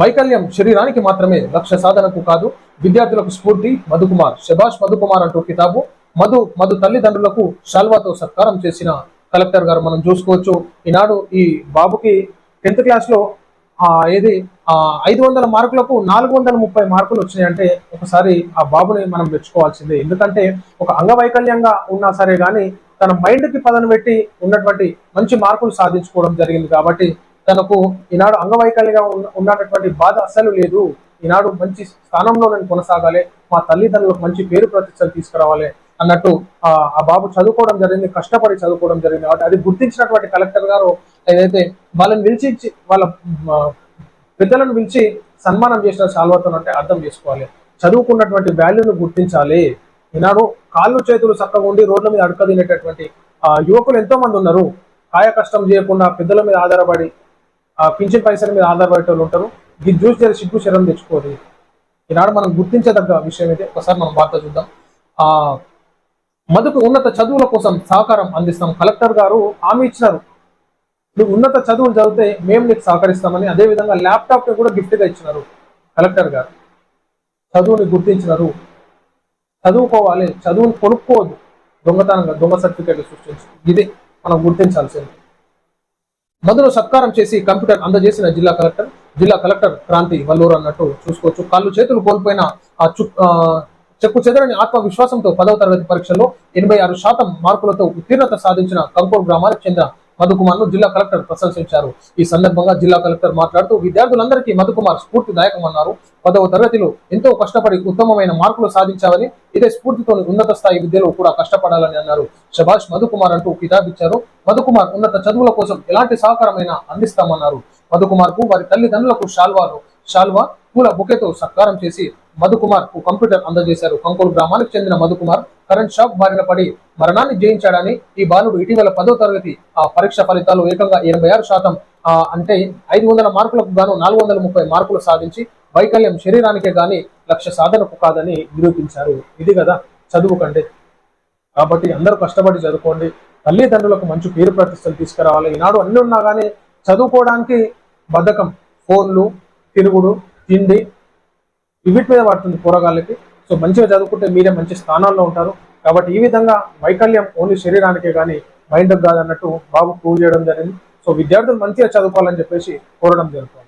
వైకల్యం శరీరానికి మాత్రమే లక్ష్య సాధనకు కాదు. విద్యార్థులకు స్ఫూర్తి. మధుకుమార్ శభాష్ మధుకుమార్ అంటూ కితాబు. మధు మధు తల్లిదండ్రులకు శాల్వాతో సత్కారం చేసిన కలెక్టర్ గారు మనం చూసుకోవచ్చు. ఈనాడు ఈ బాబుకి టెన్త్ క్లాస్లో ఆ ఏది ఆ ఐదు వందల మార్కులకు నాలుగు వందల ముప్పై మార్కులు వచ్చినాయంటే ఒకసారి ఆ బాబుని మనం మెచ్చుకోవాల్సిందే. ఎందుకంటే ఒక అంగవైకల్యంగా ఉన్నా సరే కానీ తన మైండ్కి పదను పెట్టి ఉన్నటువంటి మంచి మార్కులు సాధించుకోవడం జరిగింది కాబట్టి తనకు ఈనాడు అంగవైకల్యంగా ఉన్న ఉన్నటువంటి బాధ అస్సలు లేదు. ఈనాడు మంచి స్థానంలో నేను కొనసాగాలి. మా తల్లిదండ్రులకు మంచి పేరు ప్రతిష్టలు తీసుకురావాలి అన్నట్టు ఆ బాబు చదువుకోవడం జరిగింది కష్టపడి చదువుకోవడం జరిగింది. కాబట్టి అది గుర్తించినటువంటి కలెక్టర్ గారు ఏదైతే వాళ్ళని పిలిచి వాళ్ళ పెద్దలను పిలిచి సన్మానం చేసిన శాల్వతో అంటే అర్థం చేసుకోవాలి. చదువుకున్నటువంటి వాల్యూను గుర్తించాలి. ఈనాడు కాళ్ళు చేతులు చక్కగా ఉండి రోడ్ల మీద అడక తినేటటువంటి ఆ, యువకులు ఎంతో మంది ఉన్నారు. కాయ కష్టం చేయకుండా పెద్దల మీద ఆధారపడి పింఛన్ పైసల మీద ఆధారపడే వాళ్ళు ఉంటారు. ఇది చూసి జర సిగ్గు శరం తెచ్చుకోదు ఈనాడు మనం గుర్తించదగ్గ విషయం అయితే ఒకసారి మనం వార్త చూద్దాం. ఆ మధుకు ఉన్నత చదువుల కోసం సహకారం అందిస్తాం. కలెక్టర్ గారు హామీ ఇచ్చినారు. నువ్వు ఉన్నత చదువులు చదివితే మేము నీకు సహకరిస్తామని అదే విధంగా ల్యాప్టాప్ కూడా గిఫ్ట్గా ఇచ్చినారు కలెక్టర్ గారు. చదువుని గుర్తించినారు. చదువుకోవాలి. చదువుని కొనుక్కోవద్దు. దొంగతనంగా దొంగ సర్టిఫికేట్లు సృష్టించి. ఇదే మనం గుర్తించాల్సింది. మధును సత్కారం చేసి కంప్యూటర్ అందజేసిన జిల్లా కలెక్టర్ జిల్లా కలెక్టర్ క్రాంతి వల్లూరు అన్నట్టు చూసుకోవచ్చు. కాళ్ళు చేతులు కోల్పోయిన ఆ చు చెక్కు చెదరని ఆత్మవిశ్వాసంతో పదవ తరగతి పరీక్షల్లో ఎనభై ఆరు శాతం మార్కులతో ఉత్తీర్ణత సాధించిన కంకోర్ గ్రామానికి చెందిన మధుకుమార్ను జిల్లా కలెక్టర్ ప్రశంసించారు. ఈ సందర్భంగా జిల్లా కలెక్టర్ మాట్లాడుతూ విద్యార్థులందరికీ మధుకుమార్ స్ఫూర్తిదాయకమన్నారు. పదవ తరగతిలో ఎంతో కష్టపడి ఉత్తమమైన మార్కులు సాధించావని ఇదే స్ఫూర్తితో ఉన్నత స్థాయి విద్యలో కూడా కష్టపడాలని అన్నారు. శభాష్ మధుకుమార్ అంటూ కితాబిచ్చారు. మధుకుమార్ ఉన్నత చదువుల కోసం ఎలాంటి సహకారమైనా అందిస్తామన్నారు. మధుకుమార్కు వారి తల్లిదండ్రులకు షాల్వాలు శాల్వా పూల బుకేతో సత్కారం చేసి మధుకుమార్కు కంప్యూటర్ అందజేశారు. కంకోలు గ్రామానికి చెందిన మధుకుమార్ కరెంట్ షాక్ బారిన పడి మరణాన్ని జయించాడని ఈ బాలుడు ఇటీవల పదో తరగతి ఆ పరీక్ష ఫలితాలు ఏకంగా ఎనభై ఆరు శాతం అంటే ఐదు వందల మార్కులకు గాను నాలుగు వందల ముప్పై మార్కులు సాధించి వైకల్యం శరీరానికే గాని లక్ష్య సాధనకు కాదని నిరూపించారు. ఇది కదా చదువు కంటే. కాబట్టి అందరూ కష్టపడి చదువుకోండి. తల్లిదండ్రులకు మంచి పేరు ప్రతిష్టలు తీసుకురావాలి. ఈనాడు అన్ని ఉన్నా కానీ చదువుకోవడానికి బద్ధకం. ఫోన్లు తిరుగుడు తిండి వీటి మీద పడుతుంది పోరగాళ్ళకి సో మంచిగా చదువుకుంటే మీరే మంచి స్థానాల్లో ఉంటారు. కాబట్టి ఈ విధంగా వైకల్యం ఓన్లీ శరీరానికే కానీ మైండ్ కాదన్నట్టు బాబు ప్రూవ్ చేయడం జరిగింది. సో విద్యార్థులు మంచిగా చదువుకోవాలని చెప్పేసి కోరడం జరుగుతుంది.